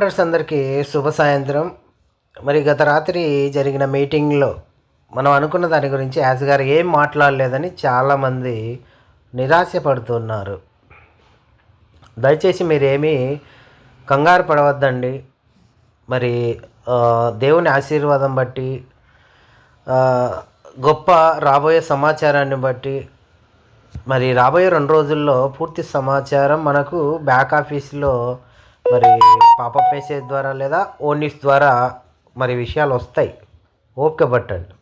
Founders అందరికీ శుభ సాయంత్రం. మరి గత రాత్రి జరిగిన మీటింగ్లో మనం అనుకున్న దాని గురించి యాజ్ గారు ఏం మాట్లాడలేదని చాలామంది నిరాశపడుతున్నారు. దయచేసి మీరేమీ కంగారు పడవద్దండి. మరి దేవుని ఆశీర్వాదం బట్టి గొప్ప రాబోయే సమాచారాన్ని బట్టి మరి రాబోయే రెండు రోజుల్లో పూర్తి సమాచారం మనకు బ్యాక్ ఆఫీస్లో మరి పాపప్ మెసేజ్ ద్వారా లేదా ఓనిస్ ద్వారా మరి విషయాలు వస్తాయి. ఓపిక పట్టండి.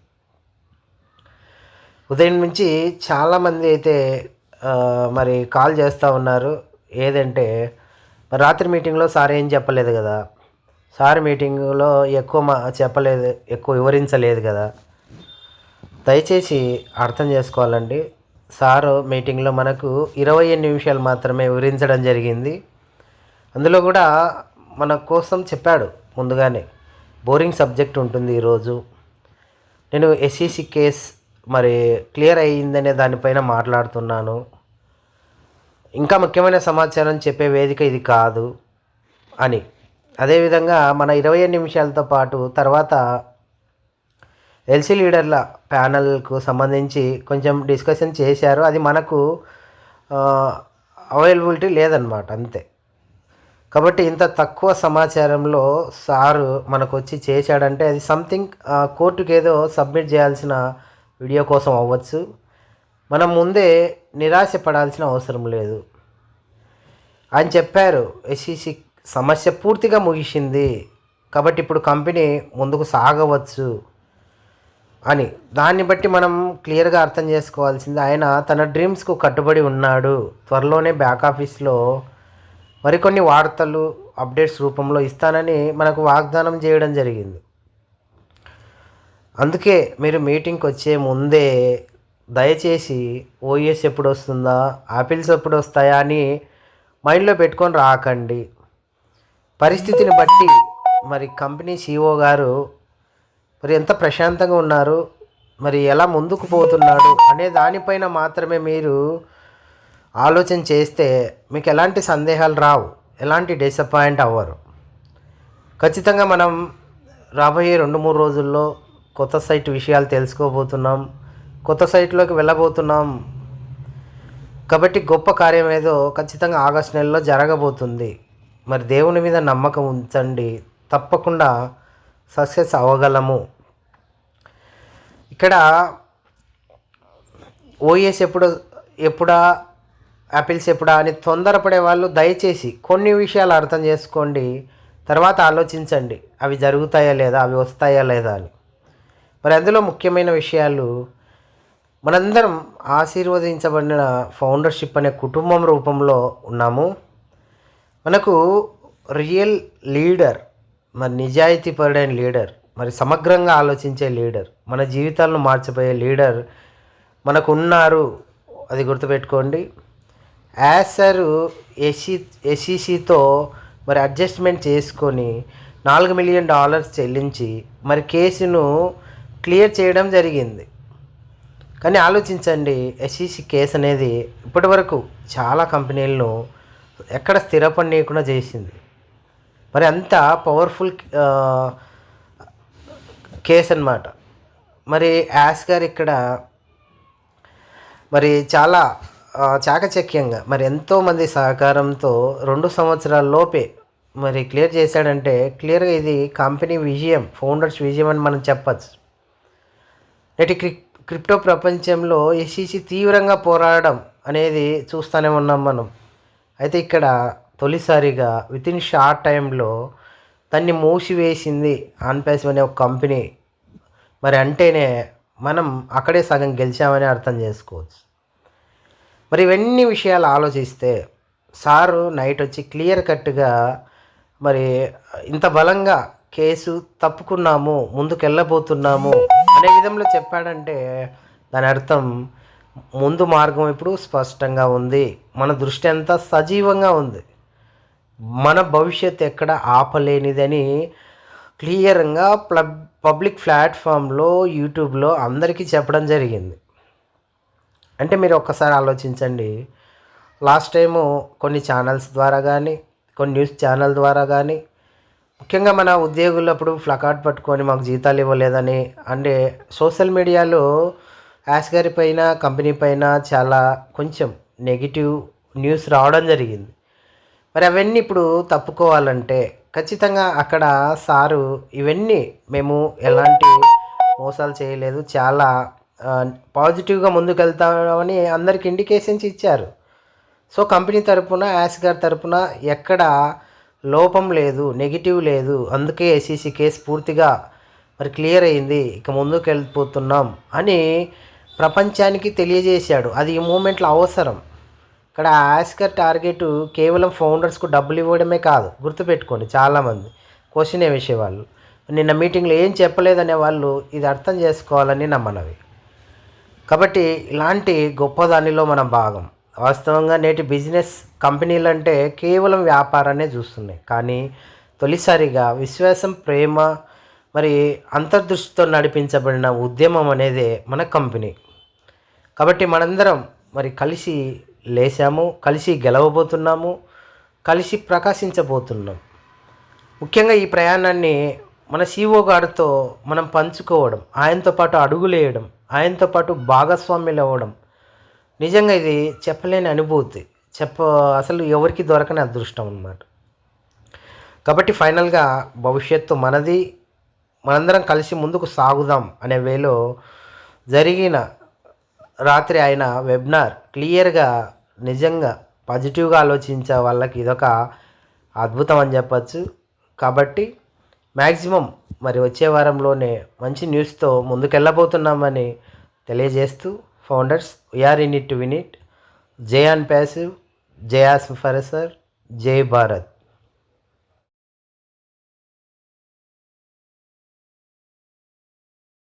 ఉదయం నుంచి చాలామంది అయితే మరి కాల్ చేస్తూ ఉన్నారు. ఏదంటే రాత్రి మీటింగ్లో సార్ ఏం చెప్పలేదు కదా. సార్ మీటింగ్లో ఎక్కువ మా చెప్పలేదు ఎక్కువ వివరించలేదు కదా. దయచేసి అర్థం చేసుకోవాలండి. సారు మీటింగ్లో మనకు ఇరవై నిమిషాలు మాత్రమే వివరించడం జరిగింది. అందులో కూడా మన కోసం చెప్పాడు ముందుగానే. బోరింగ్ సబ్జెక్ట్ ఉంటుంది ఈరోజు. నేను ఎస్ఈసి కేస్ మరి క్లియర్ అయ్యిందనే దానిపైన మాట్లాడుతున్నాను. ఇంకా ముఖ్యమైన సమాచారం చెప్పే వేదిక ఇది కాదు అని. అదేవిధంగా మన ఇరవై నిమిషాలతో పాటు తర్వాత ఎల్సీ లీడర్ల ప్యానల్కు సంబంధించి కొంచెం డిస్కషన్ చేశారు. అది మనకు అవైలబిలిటీ లేదనమాట అంతే. కాబట్టి ఇంత తక్కువ సమాచారంలో సారు మనకు వచ్చి చేశాడంటే అది సంథింగ్ కోర్టుకి ఏదో సబ్మిట్ చేయాల్సిన వీడియో కోసం అవ్వచ్చు. మనం ముందే నిరాశ పడాల్సిన అవసరం లేదు. ఆయన చెప్పారు ఎస్ఈసి సమస్య పూర్తిగా ముగిసింది. కాబట్టి ఇప్పుడు కంపెనీ ముందుకు సాగవచ్చు. అని. దాన్ని బట్టి మనం క్లియర్గా అర్థం చేసుకోవాల్సింది ఆయన తన డ్రీమ్స్కు కట్టుబడి ఉన్నాడు. త్వరలోనే బ్యాక్ ఆఫీస్లో మరికొన్ని వార్తలు అప్డేట్స్ రూపంలో ఇస్తానని మనకు వాగ్దానం చేయడం జరిగింది. అందుకే మీరు మీటింగ్కి వచ్చే ముందే దయచేసి ఓఎస్ ఎప్పుడు వస్తుందా ఆపిల్స్ ఎప్పుడు వస్తాయా అని మైండ్లో పెట్టుకొని రాకండి. పరిస్థితిని బట్టి మరి కంపెనీ సీఓ గారు మరి ఎంత ప్రశాంతంగా ఉన్నారు మరి ఎలా ముందుకు పోతున్నాడు అనే దానిపైన మాత్రమే మీరు ఆలోచన చేస్తే మీకు ఎలాంటి సందేహాలు రావు ఎలాంటి డిసప్పాయింట్ అవ్వరు. ఖచ్చితంగా మనం రాబోయే రెండు మూడు రోజుల్లో కొత్త సైట్ విషయాలు తెలుసుకోబోతున్నాం కొత్త సైట్లోకి వెళ్ళబోతున్నాం. కాబట్టి గొప్ప కార్యం ఏదో ఖచ్చితంగా ఆగస్ట్ నెలలో జరగబోతుంది. మరి దేవుని మీద నమ్మకం ఉంచండి తప్పకుండా సక్సెస్ అవ్వగలము. ఇక్కడ ఓఎస్ ఎప్పుడు ఎప్పుడా యాపిల్స్ ఎప్పుడా అని తొందరపడే వాళ్ళు దయచేసి కొన్ని విషయాలు అర్థం చేసుకోండి తర్వాత ఆలోచించండి. అవి జరుగుతాయా లేదా అవి వస్తాయా లేదా అని. మరి అందులో ముఖ్యమైన విషయాలు మనందరం ఆశీర్వదించబడిన ఫౌండర్షిప్ అనే కుటుంబం రూపంలో ఉన్నాము. మనకు రియల్ లీడర్ మరి నిజాయితీ పరుడైన లీడర్ మరి సమగ్రంగా ఆలోచించే లీడర్ మన జీవితాలను మార్చిపోయే లీడర్ మనకు ఉన్నారు. అది గుర్తుపెట్టుకోండి. యాసరు ఎసి ఎసిసితో మరి అడ్జస్ట్మెంట్ చేసుకొని నాలుగు మిలియన్ డాలర్స్ చెల్లించి మరి కేసును క్లియర్ చేయడం జరిగింది. కానీ ఆలోచించండి ఎస్ఈసి కేసు అనేది ఇప్పటివరకు చాలా కంపెనీలను ఎక్కడ స్థిరపడనీయకుండా చేసింది. మరి అంత పవర్ఫుల్ కేసు అన్నమాట. మరి యాస్ గారు ఇక్కడ మరి చాలా చాకచక్యంగా మరి ఎంతోమంది సహకారంతో రెండు సంవత్సరాల లోపే మరి క్లియర్ చేశాడంటే క్లియర్గా ఇది కంపెనీ విజయం ఫౌండర్స్ విజయం అని మనం చెప్పచ్చు. నేటి క్రి క్రిప్టో ప్రపంచంలో ఎస్ఈసి తీవ్రంగా పోరాడడం అనేది చూస్తూనే ఉన్నాం మనం. అయితే ఇక్కడ తొలిసారిగా విత్ ఇన్ షార్ట్ టైంలో దాన్ని మూసివేసింది ఆన్పేస్ అనే ఒక కంపెనీ. మరి అంటేనే మనం అక్కడే సగం గెలిచామని అర్థం చేసుకోవచ్చు. మరి ఇవన్నీ విషయాలు ఆలోచిస్తే సారు నైట్ వచ్చి క్లియర్ కట్గా మరి ఇంత బలంగా కేసు తప్పుకున్నాము ముందుకెళ్ళబోతున్నాము అనే విధంలో చెప్పాడంటే దాని అర్థం ముందు మార్గం ఇప్పుడు స్పష్టంగా ఉంది. మన దృష్టి అంతా సజీవంగా ఉంది. మన భవిష్యత్ ఎక్కడ ఆపలేనిదని క్లియర్గా ప్లబ్ పబ్లిక్ ప్లాట్ఫామ్లో యూట్యూబ్లో అందరికీ చెప్పడం జరిగింది. అంటే మీరు ఒక్కసారి ఆలోచించండి. లాస్ట్ టైము కొన్ని ఛానల్స్ ద్వారా కానీ కొన్ని న్యూస్ ఛానల్ ద్వారా కానీ ముఖ్యంగా మన ఉద్యోగులు అప్పుడు ఫ్లకార్డ్ పట్టుకొని మాకు జీతాలు ఇవ్వలేదని అంటే సోషల్ మీడియాలో యాస్ గారి పైన కంపెనీ పైన చాలా కొంచెం నెగిటివ్ న్యూస్ రావడం జరిగింది. మరి అవన్నీ ఇప్పుడు తప్పుకోవాలంటే ఖచ్చితంగా అక్కడ సారు ఇవన్నీ మేము ఎలాంటి మోసాలు చేయలేదు. చాలా పాజిటివ్గా ముందుకెళ్తామని అందరికి ఇండికేషన్స్ ఇచ్చారు. సో కంపెనీ తరపున యాస్ గారి తరపున ఎక్కడ లోపం లేదు నెగిటివ్ లేదు. అందుకే ఎస్ఈసి కేసు పూర్తిగా మరి క్లియర్ అయింది. ఇక ముందుకు వెళ్ళిపోతున్నాం అని ప్రపంచానికి తెలియజేశాడు. అది ఈ మూమెంట్లో అవసరం. ఇక్కడ ఆస్కర్ టార్గెట్ కేవలం ఫౌండర్స్కు డబ్బులు ఇవ్వడమే కాదు. గుర్తుపెట్టుకోండి చాలామంది క్వశ్చన్ ఏ విషయవాళ్ళు. నిన్న మీటింగ్లో ఏం చెప్పలేదనే వాళ్ళు ఇది అర్థం చేసుకోవాలని నమ్మనవి కాబట్టి ఇలాంటి గొప్ప దానిలో మనం భాగం. వాస్తవంగా నేటి బిజినెస్ కంపెనీలు అంటే కేవలం వ్యాపారాన్నే చూస్తున్నాయి. కానీ తొలిసారిగా విశ్వాసం ప్రేమ మరి అంతర్దృష్టితో నడిపించబడిన ఉద్యమం అనేదే మన కంపెనీ. కాబట్టి మనందరం మరి కలిసి లేసాము కలిసి గెలవబోతున్నాము కలిసి ప్రకాశించబోతున్నాం. ముఖ్యంగా ఈ ప్రయాణాన్ని మన సీఓ గారితో మనం పంచుకోవడం ఆయనతో పాటు అడుగులేయడం ఆయనతో పాటు భాగస్వామ్యులు అవ్వడం. నిజంగా ఇది చెప్పలేని అనుభూతి. చెప్ప అసలు ఎవరికి దొరకని అదృష్టం అన్నమాట. కాబట్టి ఫైనల్గా భవిష్యత్తు మనది మనందరం కలిసి ముందుకు సాగుదాం అనే వేలో జరిగిన రాత్రి ఆయన వెబినార్ క్లియర్గా నిజంగా పాజిటివ్గా ఆలోచించే వాళ్ళకి ఇదొక అద్భుతం అని చెప్పచ్చు. కాబట్టి మ్యాక్సిమం మరి వచ్చే వారంలోనే మంచి న్యూస్తో ముందుకెళ్ళబోతున్నామని తెలియజేస్తూ founders we are in it to win it passive Jaya as for sir జై భారత్.